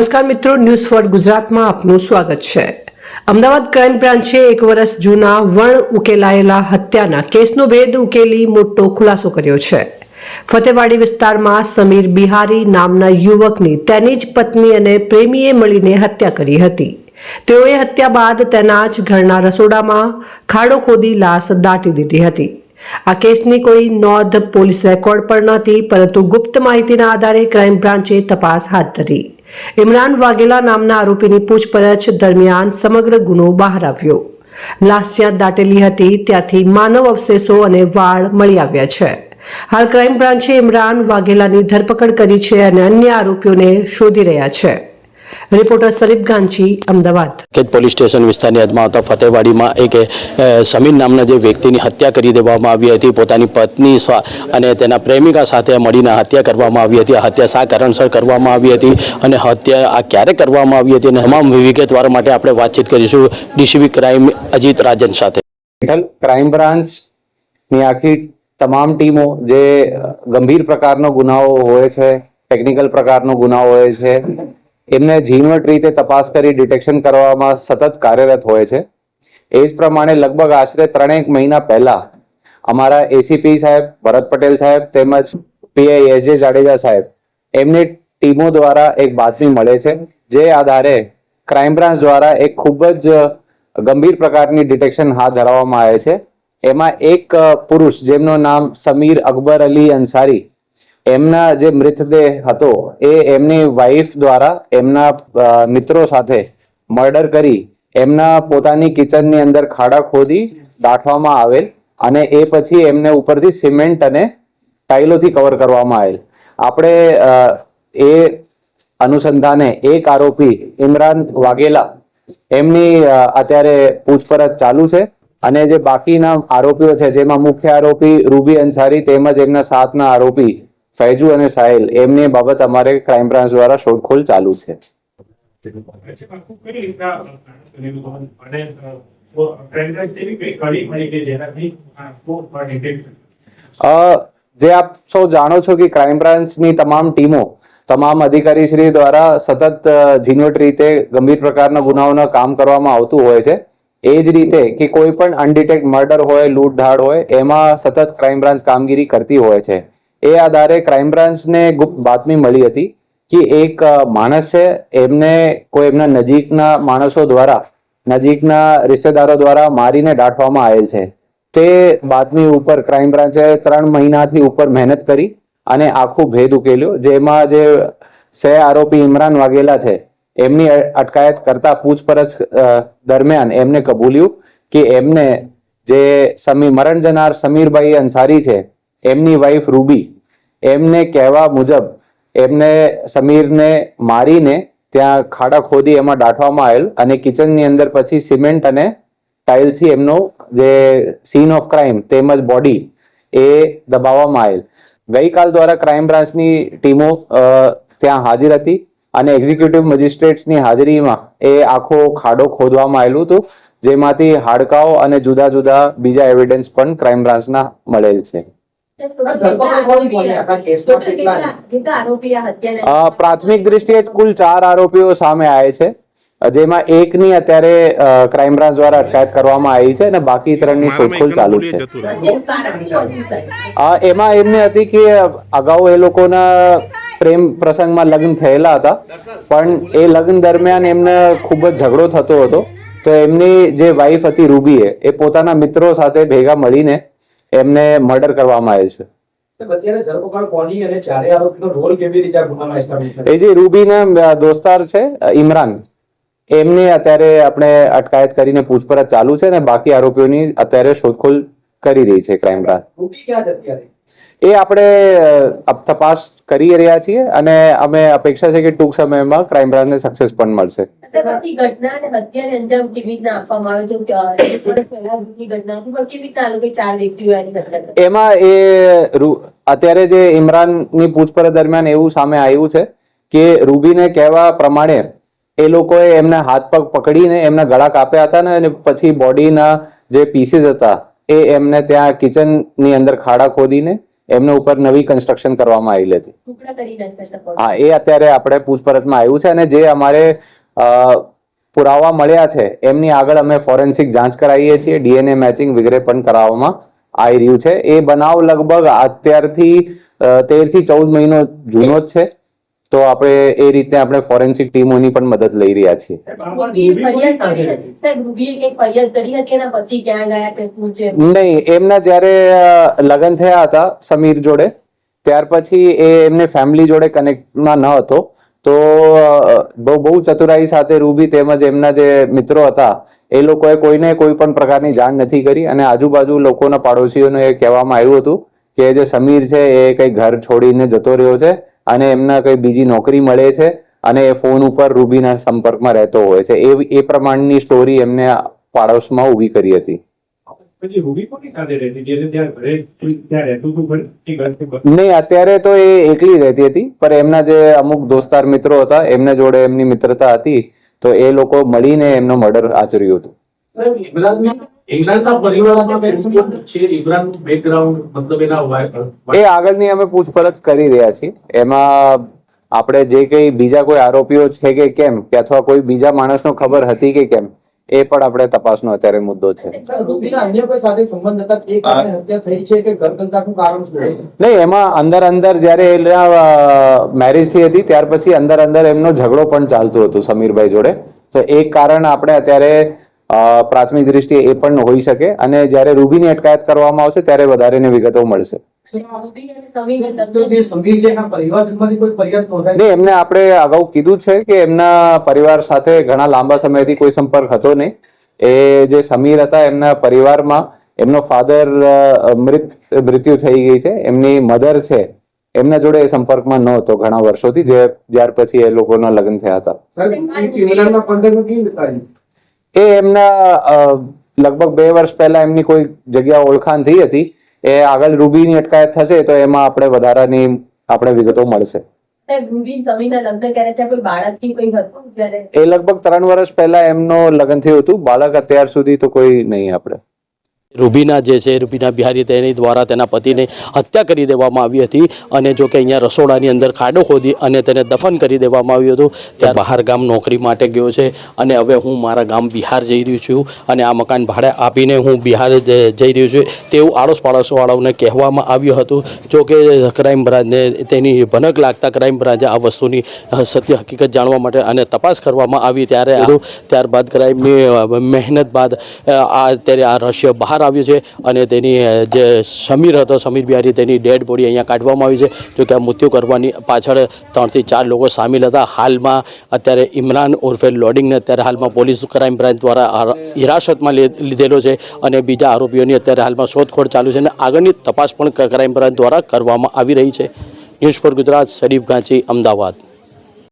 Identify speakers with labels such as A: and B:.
A: નમસ્કાર મિત્રો news for ગુજરાતમાં આપનું સ્વાગત છે. અમદાવાદ ક્રાઇમ બ્રાન્ચે એક વર્ષ જૂના વણ ઉકેલાયેલા હત્યાના કેસનો ભેદ ઉકેલી મોટો ખુલાસો કર્યો છે. ફતેવાડી વિસ્તારમાં સમીર બિહારી નામના યુવકની તેની જ પત્ની અને પ્રેમીએ મળીને હત્યા કરી હતી. તેઓએ હત્યા બાદ તેના જ ઘરના રસોડામાં ખાડો ખોદી લાશ દાટી દીધી હતી. આ કેસની કોઈ નોંધ પોલીસ રેકોર્ડ પર નહોતી, પરંતુ ગુપ્ત માહિતીના આધારે ક્રાઇમ બ્રાન્ચે તપાસ હાથ ધરી. ઇમરાન વાઘેલા નામના આરોપીની પૂછપરછ દરમિયાન સમગ્ર ગુનો બહાર આવ્યો. લાશ જ્યાં દાટેલી હતી, ત્યાંથી માનવ અવશેષો અને વાળ મળી આવ્યા છે. હાલ ક્રાઇમ બ્રાન્ચે ઇમરાન વાઘેલાની ધરપકડ કરી છે અને અન્ય આરોપીઓને શોધી રહ્યા છે. રિપોર્ટર શરીફ ગાંચી અમદાવાદ.
B: કેદ પોલીસ સ્ટેશન વિસ્તારની હદમાં આવતા ફતેવાડીમાં એક સમીર નામના જે વ્યક્તિની હત્યા કરી દેવામાં આવી હતી પોતાની પત્ની અને તેના પ્રેમિકા સાથે મળીને હત્યા કરવામાં આવી હતી. હત્યા શા કારણસર કરવામાં આવી હતી અને હત્યા આ ક્યારે કરવામાં આવી હતી અને તમામ વિગતવાર માટે આપણે વાતચીત કરીશું ડીસીબી ક્રાઇમ અજીત રાજન સાથે.
C: ક્રાઇમ બ્રાન્ચની આખી તમામ ટીમો જે ગંભીર પ્રકારનો ગુનાઓ હોય છે ટેકનિકલ પ્રકારનો ગુનાઓ હોય છે એમને ઝીણવટ રીતે તપાસ કરી ડિટેક્શન કરવામાં સતત કાર્યરત હોય છે. એ જ પ્રમાણે લગભગ આશરે ત્રણેક મહિના પહેલા અમારા એસીપી સાહેબ, ભરત પટેલ સાહેબ તેમજ પીઆઈ એસ જે જાડેજા સાહેબ એમની ટીમો દ્વારા એક બાતમી મળે છે, જે આધારે ક્રાઇમ બ્રાન્ચ દ્વારા એક ખૂબ જ ગંભીર પ્રકારની ડિટેક્શન હાથ ધરવામાં આવે છે. એમાં એક પુરુષ જેમનું નામ સમીર અકબર અલી અંસારી એમના જે મૃતદેહ હતો, એ એમની વાઈફ દ્વારા એમના મિત્રો સાથે મર્ડર કરી એમના પોતાની કિચનની અંદર ખાડા ખોદી દાટવામાં આવેલ અને એ પછી એમને ઉપરથી સિમેન્ટ અને ટાઇલોથી કવર કરવામાં આવેલ. આપણે એ અનુસંધાને એક આરોપી ઇમરાન વાઘેલા એમની અત્યારે પૂછપરછ ચાલુ છે અને જે બાકીના આરોપીઓ છે, જેમાં મુખ્ય આરોપી રૂબી અંસારી તેમજ એમના સાથના આરોપી ફૈજુ અને સાહિલ, એમની બાબત અમારે ક્રાઇમ બ્રાન્ચ દ્વારા શોધખોળ ચાલુ છે. જે આપ સૌ જાણો છો કે ક્રાઇમ બ્રાન્ચની તમામ ટીમો, તમામ અધિકારીશ્રી દ્વારા સતત ઝીણવટ રીતે ગંભીર પ્રકારના ગુનાઓના કામ કરવામાં આવતું હોય છે. એ જ રીતે કે કોઈ પણ અનડિટેક્ટ મર્ડર હોય, લૂંટધાડ હોય, એમાં સતત ક્રાઇમ બ્રાન્ચ કામગીરી કરતી હોય છે. એ આધારે ક્રાઇમ બ્રાન્ચને ગુપ્ત બાતમી મળી હતી કે એક માણસ છે, એમને કોઈ એમના નજીકના માણસો દ્વારા, નજીકના રિશ્તેદારો દ્વારા મારીને દાટવામાં આવેલ છે. તે બાતમી ઉપર ક્રાઇમ બ્રાન્ચે ત્રણ મહિનાથી ઉપર મહેનત કરી અને આખું ભેદ ઉકેલ્યો. જેમાં જે સહ આરોપી ઇમરાન વાઘેલા છે, એમની અટકાયત કરતા પૂછપરછ દરમિયાન એમને કબૂલ્યું કે એમને જે સમી મરણ જનાર સમીરભાઈ અંસારી છે, એમની વાઈફ રૂબી એમને કહેવા મુજબ, એમને સમીરને મારીને ત્યાં ખાડા ખોદી એમાં દાટવામાં આવેલ અને કિચનની અંદર પછી સિમેન્ટ અને ટાઇલથી એમનો જે સીન ઓફ ક્રાઇમ તેમજ બોડી એ દબાવવામાં આવેલ. ગઈકાલ દ્વારા ક્રાઇમ બ્રાન્ચની ટીમો ત્યાં હાજર હતી અને એક્ઝિક્યુટિવ મજિસ્ટ્રેટ્સની હાજરીમાં એ આખો ખાડો ખોદવામાં આવેલું હતું, જેમાંથી હાડકાઓ અને જુદા જુદા બીજા એવિડન્સ પણ ક્રાઇમ બ્રાન્ચના મળેલ છે. પ્રાથમિક દ્રષ્ટિએ કુલ ચાર આરોપીઓ સામે આવે છે. જેમાં જેમાં એકની અત્યારે ક્રાઇમ બ્રાન્ચ દ્વારા અટકાયત કરવામાં આવી છે અને બાકી ત્રણની શોધખોળ ચાલુ છે. એમાં એમને હતી કે અગાઉ એ લોકોના પ્રેમ પ્રસંગમાં લગ્ન થયેલા હતા. પણ એ લગ્ન દરમિયાન એમને ખૂબ જ ઝઘડો થતો હતો. તો એમની જે વાઈફ હતી રૂબીએ એ પોતાના મિત્રો સાથે ભેગા મળીને એમને મર્ડર કરવામાં આવે છે? એ જે રૂબીના દોસ્તાર છે ઇમરાન એમને અત્યારે આપણે અટકાયત કરીને પૂછપરછ ચાલુ છે અને બાકી આરોપીઓની અત્યારે શોધખોળ કરી રહી છે ક્રાઇમ બ્રાન્ચ એ આપણે તપાસ કરી રહ્યા છીએ અને અમે અપેક્ષા છે કે ટૂંક સમયમાં ક્રાઇમ બ્રાન્ચને સક્સેસ પણ મળશે? એમાં એ અત્યારે જે ઇમરાનની પૂછપરછ દરમિયાન એવું સામે આવ્યું છે કે રૂબીને કહેવા પ્રમાણે એ લોકોએ એમના હાથ પગ પકડીને એમના ગળા કાપ્યા હતા ને અને પછી બોડીના જે પીસીસ હતા એ એમને ત્યાં કિચનની અંદર ખાડા ખોદીને એમના ઉપર નવી કન્સ્ટ્રક્શન કરવામાં આવેલી હતી. હા એ અત્યારે આપણે પૂછપરછમાં આવ્યું છે અને જે અમારે પુરાવા મળ્યા છે એમની આગળ અમે ફોરેન્સિક જાંચ કરાવીએ છીએ ડીએનએ મેચિંગ વગેરે પણ કરાવવામાં આવી રહ્યું છે. એ બનાવ લગભગ અત્યારથી તેરથી ચૌદ મહિનો જૂનો જ છે. તો આપણે એ રીતે આપણે ફોરેન્સિક ટીમોની પણ મદદ લઈ રહ્યા છીએ. નહીં એમના જ્યારે લગ્ન થયા હતા સમીર જોડે ત્યાર પછી એ એમને ફેમિલી જોડે કનેક્ટમાં ન હતો. તો બહુ બહુ ચતુરાઈ સાથે રૂબી તેમજ એમના જે મિત્રો હતા એ લોકોએ કોઈને કોઈ પણ પ્રકારની જાણ નથી કરી અને આજુબાજુ લોકોના પાડોશીઓને એ કહેવામાં આવ્યું હતું કે જે સમીર છે એ કઈ ઘર છોડીને જતો રહ્યો છે. અને એમને કઈ બીજી નોકરી મળે છે અને એ ફોન ઉપર રૂબીના સંપર્કમાં રહેતો હોય છે. એ એ પ્રમાણની સ્ટોરી એમને પાડોશમાં ઊભી કરી હતી. નહીં અત્યારે તો એ એકલી રહેતી હતી પણ એમના જે અમુક દોસ્તાર મિત્રો હતા એમના જોડે એમની મિત્રતા હતી તો એ લોકો મળીને એમનો મર્ડર આચર્યું હતું.
D: ઇમરાનની પરિવારમાં કંઈ છે? ઇમરાનનું બેકગ્રાઉન્ડ મતલબ એના
C: એ આગળની અમે પૂછપરછ કરી રહ્યા છીએ. એમાં આપણે જે કઈ બીજા કોઈ આરોપીઓ છે કે કેમ કે અથવા કોઈ બીજા માણસનો ખબર હતી કે કેમ એ પણ આપણે તપાસનો અત્યારે મુદ્દો છે.
D: રૂબીના અન્ય કોઈ સાથે સંબંધ હતા? તે કારણે હત્યા થઈ છે કે ઘર કંકાસનું કારણ શું છે?
C: નહીં એમાં અંદર અંદર જ્યારે એના મેરેજ થઈ હતી ત્યાર પછી અંદર અંદર એમનો ઝઘડો પણ ચાલતું હતું સમીરભાઈ જોડે. તો એક કારણ આપણે અત્યારે પ્રાથમિક દ્રષ્ટિએ એ પણ હોઈ શકે અને જ્યારે રૂબીની અટકાયત કરવામાં આવશે ત્યારે વધારેની વિગતો મળશે. એમને આપણે અગાઉ કીધું છે કે એમના પરિવાર સાથે ઘણા લાંબા સમયથી કોઈ સંપર્ક હતો નહીં. એ જે સમીર હતા, એમના પરિવારમાં એમનો ફાધર મૃત, મૃત્યુ થઈ ગઈ છે. એમની મધર છે, એમના જોડે એ સંપર્કમાં નહોતો ઘણા વર્ષોથી, જે ત્યાર પછી એ લોકોના લગ્ન થયા હતા. એ એમના લગભગ બે વર્ષ પહેલા એમની કોઈ જગ્યા ઓળખાણ થઈ હતી એ આગળ રૂબીની અટકાયત થશે તો એમાં આપણે વધારાની આપણે વિગતો મળશે. એ લગભગ ત્રણ વર્ષ પહેલા એમનો લગ્ન થયું હતું. બાળક અત્યાર સુધી તો કોઈ નહીં આપણે.
B: રૂબીના જે છે રૂબીના બિહારી તેની દ્વારા તેના પતિને હત્યા કરી દેવામાં આવી હતી અને જો કે અહીંયા રસોડાની અંદર ખાડો ખોદી અને તેને દફન કરી દેવામાં આવ્યું હતું ત્યાં બહાર ગામ નોકરી માટે ગયો છે અને હવે હું મારા ગામ બિહાર જઈ રહ્યું છું અને આ મકાન ભાડે આપીને હું બિહાર જઈ રહ્યો છું. તેવું આડોશ પાડોશવાળાઓને કહેવામાં આવ્યું હતું જો કે ક્રાઇમ બ્રાન્ચને તેની ભનક લાગતા ક્રાઇમ બ્રાન્ચે આ વસ્તુની સત્ય હકીકત જાણવા માટે અને તપાસ કરવામાં આવી ત્યારે ત્યારબાદ ક્રાઇમની મહેનત બાદ આ અત્યારે આ રહસ્ય બહાર આવ્યું છે અને તેની જે સમીર હતો, સમીર બિહારી, તેની ડેડ બોડી અહીંયા કાઢવામાં આવી છે. જો કે આ મૃત્યુ કરવાની પાછળ ત્રણથી ચાર લોકો સામેલ હતા. હાલમાં અત્યારે ઇમરાન ઉર્ફે લોડિંગને અત્યારે હાલમાં પોલીસ ક્રાઇમ બ્રાન્ચ દ્વારા હિરાસતમાં લીધેલો છે અને બીજા આરોપીઓની અત્યારે હાલમાં શોધખોળ ચાલુ છે અને આગળની તપાસ પણ ક્રાઇમ બ્રાન્ચ દ્વારા કરવામાં આવી રહી છે. News for Gujarat, Sharif Ganchi Ahmedabad.